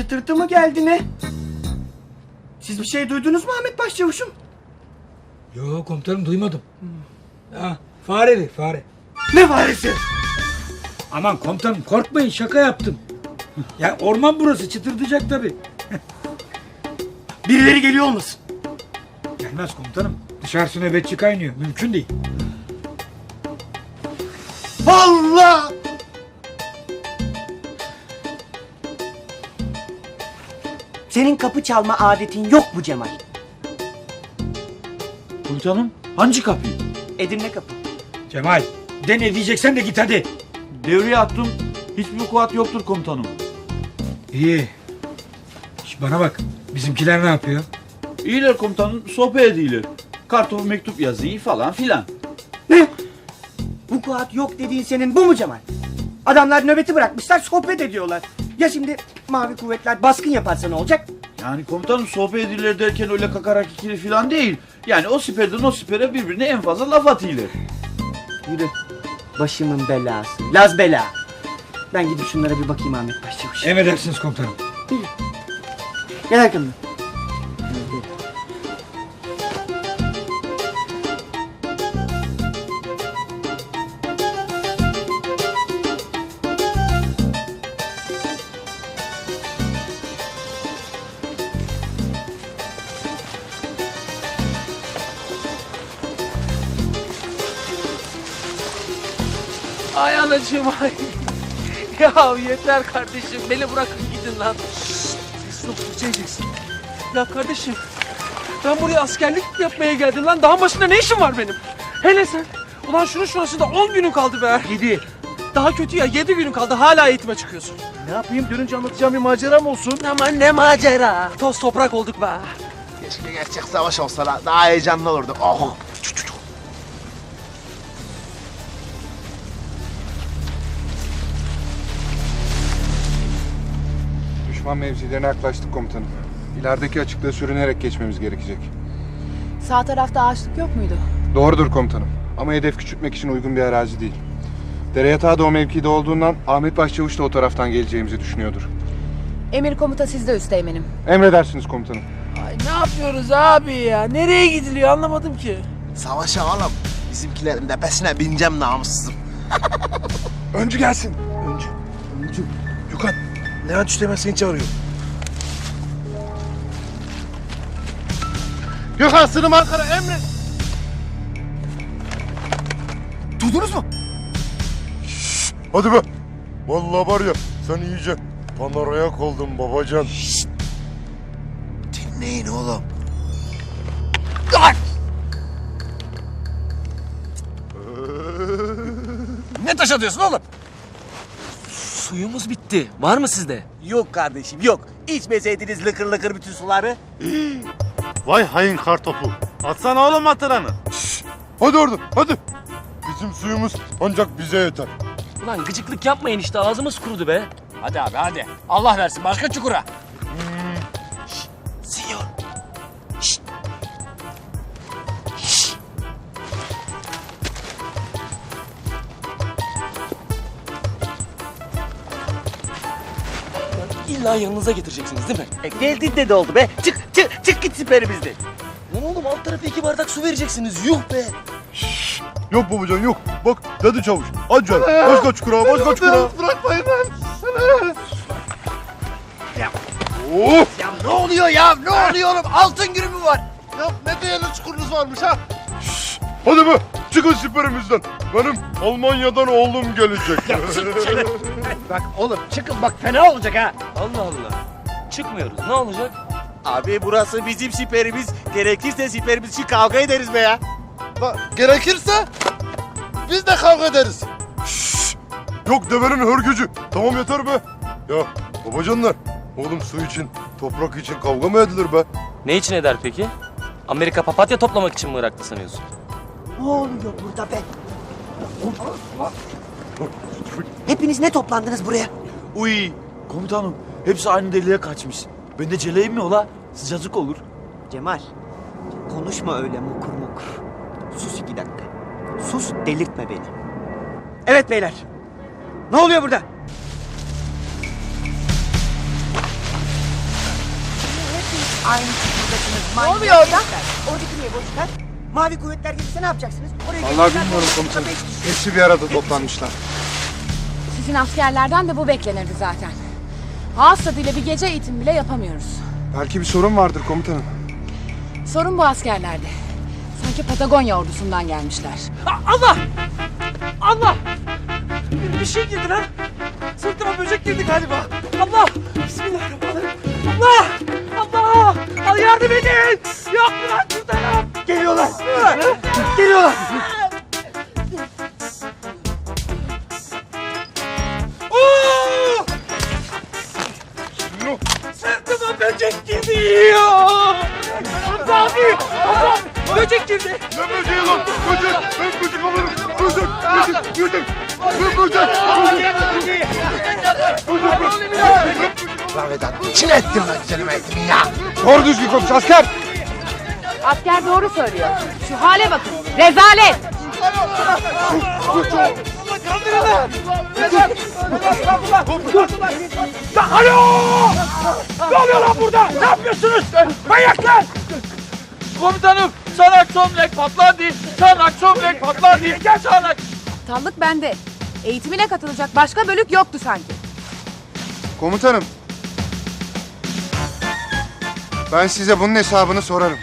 çıtırtı mı geldi ne? Siz bir şey duydunuz mu Ahmet Başçavuş'um? Yo komutanım duymadım. Ha, fareli fare. Ne faresi? Aman komutanım korkmayın şaka yaptım. Ya orman burası çıtırdayacak tabii. Birileri geliyor olmasın? Gelmez komutanım. Dışarısı nöbetçi kaynıyor. Mümkün değil. Senin kapı çalma adetin yok mu Cemal? Komutanım hangi kapıyı? Edirne kapı. Cemal de ne diyeceksen de git hadi. Devreye attım. Hiçbir kuat yoktur komutanım. İyi. Şş, bana bak. Bizimkiler ne yapıyor? İyiler komutanım sohbet ediyorlar. Kartopu mektup yazıyı falan filan. Ne? Vukuat yok dediğin senin bu mu Cemal? Adamlar nöbeti bırakmışlar sohbet ediyorlar. Ya şimdi mavi kuvvetler baskın yaparsa ne olacak? Yani komutanım sohbet ediyorlar derken öyle kakarak ikili filan değil. Yani o siperden o sipere birbirine en fazla laf atıyorlar. Yürü. Başımın belası. Laz bela. Ben gidip şunlara bir bakayım Ahmet Başçavuş. Emredersiniz komutanım. Gel arkamdan. Ay anacığım ay. Ya yeter kardeşim beni bırakın gidin lan. Sesini tutacaksın. Ya kardeşim ben buraya askerlik yapmaya geldim lan. Dağın başında ne işim var benim? Hele sen. Ulan şunun şurasında 10 günün kaldı be. 7. Daha kötü ya 7 günün kaldı hala eğitime çıkıyorsun. Ne yapayım dönünce anlatacağım bir maceram olsun. Aman ne macera. Toz toprak olduk be. Keşke gerçek savaş olsa daha heyecanlı olurdu. Oh. Düşman mevzilerine yaklaştık komutanım. İlerideki açıklığı sürünerek geçmemiz gerekecek. Sağ tarafta ağaçlık yok muydu? Doğrudur komutanım. Ama hedef küçültmek için uygun bir arazi değil. Dere yatağı da o mevkide olduğundan Ahmet Başçavuş da o taraftan geleceğimizi düşünüyordur. Emir komuta sizde üsteğmenim. Emredersiniz komutanım. Ay ne yapıyoruz abi ya? Nereye gidiliyor anlamadım ki. Savaşa oğlum. Bizimkilerin tepesine bineceğim namussuzum. Öncü gelsin. Öncü. Öncü. Gökhan. Levent Üsteğmen seni çağırıyor. Gökhan sınım Ankara emri. Duydunuz mu? Hadi be. Vallahi var ya sen iyice panarayak oldun babacan. Dinleyin oğlum. Ne taş atıyorsun oğlum? Suyumuz bitti. Var mı sizde? Yok kardeşim yok. İçmeseydiniz lıkır lıkır bütün suları. Vay hain kartopu. Atsana oğlum hatıranı. Hadi oradan hadi. Bizim suyumuz ancak bize yeter. Ulan gıcıklık yapmayın işte ağzımız kurudu be. Hadi abi hadi. Allah versin başka çukura. İlla yanınıza getireceksiniz değil mi? E, geldin de ne oldu be? Çık çık çık git siperimizden. Lan oğlum alt tarafa iki bardak su vereceksiniz. Yuh be. Yok babacan yok. Bak dedi çavuş. Canım. Başka çukura başka çukura. Bırakmayın lan. Of. Ya ne oluyor ya? Ne oluyor oğlum? Altın günü mü var? Ya ne değerli çukurunuz varmış ha? Hadi be çıkın siperimizden. Benim Almanya'dan oğlum gelecek. Bak oğlum çıkın bak fena olacak ha. Allah Allah. Çıkmıyoruz. Ne olacak? Abi burası bizim siperimiz. Gerekirse siperimiz için kavga ederiz be ya. Bak gerekirse biz de kavga ederiz. Yok devenin hörgücü. Tamam yeter be. Ya babacanlar. Oğlum su için, toprak için kavga mı edilir be? Ne için eder peki? Amerika papatya toplamak için mi Irak'ta sanıyorsun? Ne oluyor burada be? Hepiniz ne toplandınız buraya? Uy komutanım hepsi aynı deliğe kaçmış. Ben de celeyim mi ola? Sıcacık olur. Cemal, konuşma öyle mukur mukur. Sus iki dakika. Sus, delirtme beni. Evet beyler. Ne oluyor burada? Aynı çukuldasınız. Ne oluyor orada? Oradaki niye boş ver? Mavi kuvvetler gelirse ne yapacaksınız? Oraya Vallahi gelirse- bilmiyorum komutanım. Hepsi bir arada toplanmışlar. Sizin askerlerden de bu beklenirdi zaten. Ağız tadıyla bir gece eğitim bile yapamıyoruz. Belki bir sorun vardır komutanım. Sorun bu askerlerde. Sanki Patagonya ordusundan gelmişler. A- Allah! Allah! Bir, bir şey girdi lan. Sırtıma böcek girdi galiba. Allah! Bismillahirrahmanirrahim. Allah! Allah! Al yardım edin! Yok lan? Geliyorlar. Geliyorlar. Oo! Sırtıma böcek girdi yiyor. Abi! Abi! Böcek girdi. Ne böceği lan? Böcek! Ben böcek alırım! Böcek! Böcek! Böcek! Ben böcek! Lan Vedat içine ettim lan kelime ettim ya. Doğru düzgün konuş asker. Asker doğru söylüyor. Şu hale bakın. Rezalet! Alo! Ne oluyor lan burada? Ne yapıyorsunuz? Manyaklar! Komutanım çanak çömlek patladı. Çanak çömlek patladı. Gel çanak. Aptallık bende. Eğitimine katılacak başka bölük yoktu sanki. Komutanım. Ben size bunun hesabını sorarım.